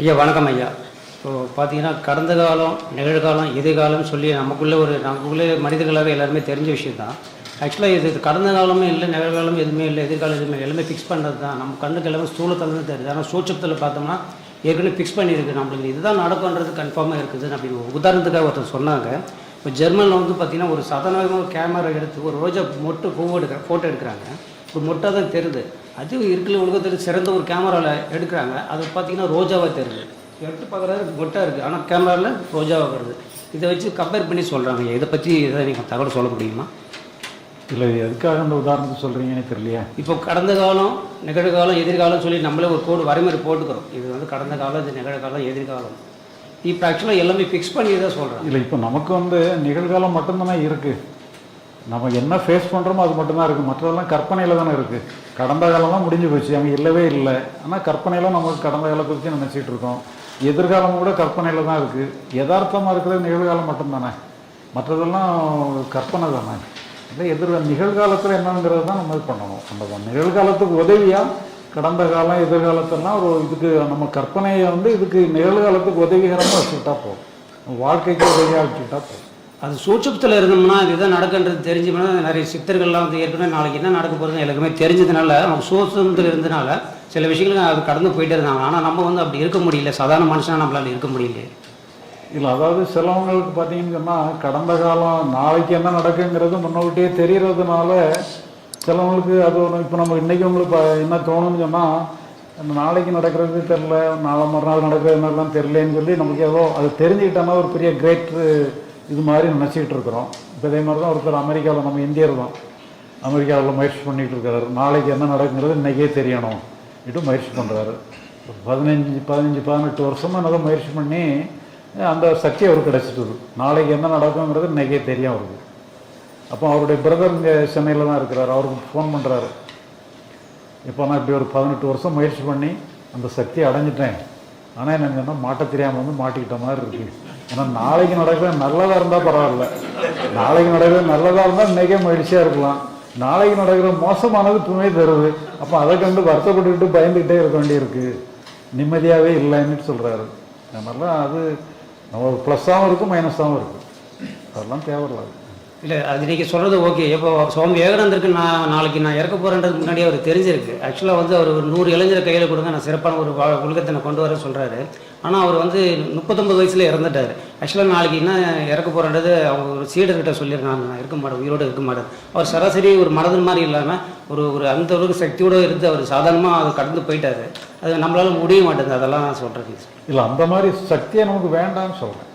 ஐயா வணக்கம் ஐயா. இப்போ பார்த்தீங்கன்னா கடந்த காலம் நிகழ்காலம் எதிர்காலம் சொல்லி நமக்குள்ளே ஒரு நமக்குள்ளே மனிதர்களாகவே எல்லாருமே தெரிஞ்ச விஷயம் தான் ஆக்சுவலாக இது கடந்த காலமே இல்லை நிகழ்காலம் எதுவுமே இல்லை எதிர்காலம் எதுவுமே எல்லாமே ஃபிக்ஸ் பண்ணுறது தான் நம்ம கண்ணுக்கு எல்லாமே ஸ்தூலத்தில் தான் தெரியுது. ஆனால் சூட்சத்தில் பார்த்தோம்னா ஏற்கனவே ஃபிக்ஸ் பண்ணியிருக்கு நம்மளுக்கு. இதுதான் நடக்கும்ன்றது கன்ஃபார்மாக இருக்குதுன்னு அப்படின்னு உதாரணத்துக்காக ஒருத்தர் சொன்னாங்க. இப்போ ஜெர்மனில் வந்து பார்த்தீங்கன்னா ஒரு சாதாரணமாக கேமரா எடுத்து ஒரு ரோஜா மொட்டு பூ எடுக்கிற ஃபோட்டோ எடுக்கிறாங்க. ஒரு மொட்டாக தான் தெரியுது. அது இருக்கிற உலகத்தில் சிறந்த ஒரு கேமராவில் எடுக்கிறாங்க. அது பார்த்தீங்கன்னா ரோஜாவாக தெரியுது. எடுத்து பார்க்குறாரு மொட்டாக இருக்குது ஆனால் கேமராவில் ரோஜாவாக வருது. இதை வச்சு கம்பேர் பண்ணி சொல்கிறாங்க இதை பற்றி எதாவது நீங்கள் தகவல் சொல்ல முடியுமா? இல்லை எதுக்காக அந்த உதாரணத்தை சொல்கிறீங்கன்னு தெரியலையே. இப்போ கடந்த காலம் நிகழ்காலம் எதிர்காலம் சொல்லி நம்மளே ஒரு கோடு வரைமுறை போட்டுக்கிறோம். இது வந்து கடந்த காலம் இது நிகழ்காலம் எதிர்காலம். இப்போ ஆக்சுவலாக எல்லாமே ஃபிக்ஸ் பண்ணி தான் சொல்கிறேன் இல்லை இப்போ நமக்கு வந்து நிகழ்காலம் மட்டும்தானே இருக்குது நம்ம என்ன ஃபேஸ் பண்ணுறோமோ அது மட்டும்தான் இருக்குது மற்றதெல்லாம் கற்பனையில் தானே இருக்குது கடந்த காலம்லாம் முடிஞ்சு போச்சு. அங்கே இல்லவே இல்லை. ஆனால் கற்பனையில் நமக்கு கடந்த காலத்தை பற்றி நினச்சிட்டு இருக்கோம். எதிர்காலம் கூட கற்பனையில் தான் இருக்குது யதார்த்தமாக இருக்கிறது நிகழ்காலம் மட்டும்தானே. மற்றதெல்லாம் கற்பனை தானே. இல்லை எதிர் நிகழ்காலத்தில் என்னங்கிறது தான் நம்ம இது பண்ணணும். அந்த நிகழ்காலத்துக்கு உதவியாக கடந்த காலம் எதிர்காலத்தெல்லாம் ஒரு இதுக்கு நம்ம கற்பனையை வந்து இதுக்கு நிகழ்காலத்துக்கு உதவிகரமாக வச்சுக்கிட்டா போதும். வாழ்க்கைக்கு உதவியாக வச்சுக்கிட்டா போதும். அது சூட்சத்தில் இருந்தோம்னா இதுதான் நடக்குன்றது தெரிஞ்சுக்கணும். நிறைய சித்தர்கள்லாம் வந்து ஏற்கனவே நாளைக்கு என்ன நடக்க போகுதுன்னு எல்லாருமே தெரிஞ்சதுனால அவங்க சூட்சத்தில் இருந்தனால சில விஷயங்கள் அது கடந்து போயிட்டே இருந்தாங்க. ஆனால் நம்ம வந்து அப்படி இருக்க முடியல. சாதாரண மனுஷனாக நம்மளால் இருக்க முடியல இல்லை அதாவது சிலவங்களுக்கு பார்த்தீங்கன்னு சொன்னால் கடந்த காலம் நாளைக்கு என்ன நடக்குங்கிறது முன்னோக்கிட்டே தெரியறதுனால சிலவங்களுக்கு அது ஒன்று இப்போ நம்ம இன்றைக்கி உங்களுக்கு என்ன தோணும்னு சொன்னால் நாளைக்கு நடக்கிறது தெரில நாளை மறுநாள் நடக்கிறது மாதிரிலாம் தெரிலன்னு சொல்லி நமக்கு ஏதோ அது தெரிஞ்சுக்கிட்டோம்னா ஒரு பெரிய கிரேட் இது மாதிரி நினச்சிக்கிட்டு இருக்கிறோம். இப்போ இதே மாதிரி தான் ஒருத்தர் அமெரிக்காவில் நம்ம இந்தியர் தான். அமெரிக்காவில் முயற்சி பண்ணிகிட்டு இருக்கிறார் நாளைக்கு என்ன நடக்குங்கிறது இன்றைக்கே தெரியணும். இட்டு முயற்சி பண்ணுறாரு பதினஞ்சு பதினஞ்சு பதினெட்டு வருஷமாக என்னதான் முயற்சி பண்ணி அந்த சக்தி அவருக்கு கிடச்சிட்டுது நாளைக்கு என்ன நடக்குங்கிறது இன்றைக்கே தெரியும் அவருக்கு. அப்போ அவருடைய பிரதர் இங்கே சென்னையில் தான் இருக்கிறார். அவருக்கு ஃபோன் பண்ணுறாரு இப்போ நான் இப்படி ஒரு பதினெட்டு வருஷம் முயற்சி பண்ணி அந்த சக்தியை அடைஞ்சிட்டேன். ஆனால் எனக்கு என்ன மாட்ட தெரியாமல் வந்து மாட்டிக்கிட்ட மாதிரி இருக்குது ஏன்னா நாளைக்கு நடக்கிற நல்லதாக இருந்தால் பரவாயில்ல. நாளைக்கு நடக்கிற நல்லதாக இருந்தால் இன்றைக்கே மகிழ்ச்சியாக இருக்கலாம். நாளைக்கு நடக்கிற மோசமானது துணை தருது. அப்போ அதை கண்டு வருத்தப்பட்டுக்கிட்டு பயந்துக்கிட்டே இருக்க வேண்டியிருக்கு. நிம்மதியாகவே இல்லைன்னு சொல்கிறாரு அதனால அது நம்ம ப்ளஸ்ஸாகவும் இருக்கும் மைனஸாகவும் இருக்கும். அதெல்லாம் தேவையில்லாது. இல்லை அது நீங்கள் சொல்கிறது ஓகே இப்போ சுவாமி விவேகானந்தருக்கு நான் நாளைக்கு நான் இறக்க போகிறேன்றது முன்னாடி அவர் தெரிஞ்சிருக்கு. ஆக்சுவலாக வந்து அவர் ஒரு நூறு இளைஞரை கையில் கொடுங்க நான் சிறப்பான ஒரு வா- ஒழுக்கத்தை நான் கொண்டு வரேன் சொல்கிறாரு ஆனால் அவர் வந்து முப்பத்தொம்பது வயசில் இறந்துட்டார். ஆக்சுவலாக நாளைக்கு என்ன இறக்க போகிறன்றது அவங்க ஒரு சீடர்கிட்ட சொல்லியிருக்காங்க. நான் இருக்க மாட்டேன் உயிரோடு இருக்க மாட்டேன். அவர் சராசரி ஒரு மனதன் மாதிரி இல்லாமல் ஒரு ஒரு அந்த அளவுக்கு சக்தியோடு இருந்து அவர் சாதாரணமாக அது கடந்து போயிட்டார். அது நம்மளால முடிய மாட்டேங்குது. அதெல்லாம் நான் சொல்கிறேன் இல்லை அந்த மாதிரி சக்தியை நமக்கு வேண்டாம்னு சொல்கிறேன்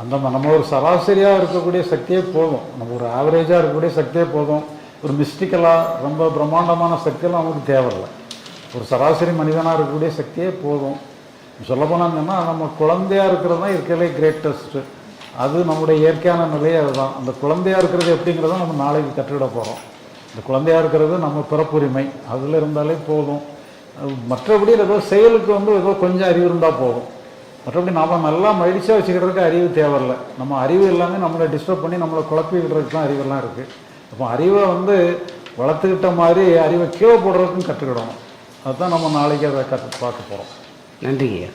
அந்த ம- நம்ம ஒரு சராசரியாக இருக்கக்கூடிய சக்தியே போதும். நம்ம ஒரு ஆவரேஜாக இருக்கக்கூடிய சக்தியே போதும். ஒரு மிஸ்டிக்கலாக ரொம்ப பிரம்மாண்டமான சக்தியெல்லாம் நமக்கு தேவையில்லை. ஒரு சராசரி மனிதனாக இருக்கக்கூடிய சக்தியே போதும். சொல்லப்போனாங்கன்னா நம்ம குழந்தையாக இருக்கிறது தான் இருக்கிறதுலே கிரேட்டஸ்ட்டு அது நம்முடைய இயற்கையான நிலையே அதுதான். அந்த குழந்தையாக இருக்கிறது எப்படிங்கிறத நம்ம நாளைக்கு கற்றுவிட போகிறோம் இந்த குழந்தையாக இருக்கிறது நம்ம பிறப்புரிமை. அதில் இருந்தாலே போதும். மற்றபடி ஏதோ செயலுக்கு வந்து ஏதோ கொஞ்சம் அறிவு இருந்தால் போதும். மற்றபடி நாம் நல்லா மகிழ்ச்சியாக வச்சுக்கிறதுக்கு அறிவு தேவையில்லை. நம்ம அறிவு எல்லாமே நம்மளை டிஸ்டர்ப் பண்ணி நம்மளை குழப்பிக்கிறதுக்கு தான் அறிவெல்லாம் இருக்குது அப்போ அறிவை வந்து வளர்த்துக்கிட்ட மாதிரி அறிவை கீழே போடுறதுக்கும் கற்றுக்கிடணும் அதுதான் நம்ம நாளைக்கு அதை கற்று பார்க்க போகிறோம் நன்றிங்க